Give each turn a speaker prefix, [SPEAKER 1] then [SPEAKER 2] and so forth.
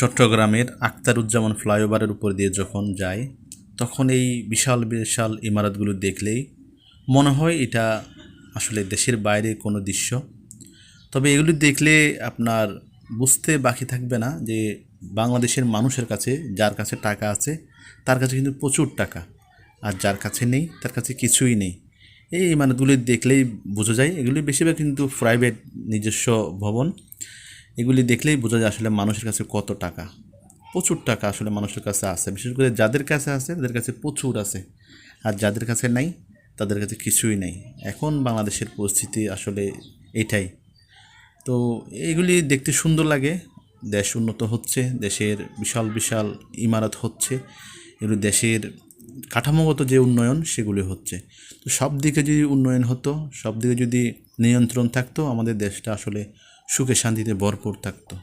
[SPEAKER 1] চট্টগ্রামের আখতারুজ্জামান ফ্লাইওভারের উপর দিয়ে যখন যাই তখন এই বিশাল বিশাল ইমারতগুলো দেখলেই মনে হয় এটা আসলে দেশের বাইরে কোনো দৃশ্য। তবে এগুলি দেখলে আপনার বুঝতে বাকি থাকবে না যে বাংলাদেশের মানুষের কাছে যার কাছে টাকা আছে, তার কাছে কিন্তু প্রচুর টাকা। আর যার কাছে নেই, তার কাছে কিছুই নেই। এই ইমারতগুলি দেখলেই বোঝা যায়, এগুলি বেশিরভাগ কিন্তু প্রাইভেট নিজস্ব ভবন। এগুলি দেখলেই বোঝা যায় আসলে মানুষের কাছে কত টাকা। প্রচুর টাকা আসলে মানুষের কাছে আছে। বিশেষ করে যাদের কাছে আছে, তাদের কাছে প্রচুর আছে। আর যাদের কাছে নাই, তাদের কাছে কিছুই নাই। এখন বাংলাদেশের পরিস্থিতি আসলে এটাই। তো এগুলি দেখতে সুন্দর লাগে। দেশ উন্নত হচ্ছে, দেশের বিশাল বিশাল ইমারত হচ্ছে। এগুলি দেশের কাঠামোগত যে উন্নয়ন, সেগুলি হচ্ছে। তো সব দিকে যদি উন্নয়ন হতো সব দিকে যদি নিয়ন্ত্রণ থাকতো, আমাদের দেশটা আসলে সুখে শান্তিতে ভরপুর থাকতো।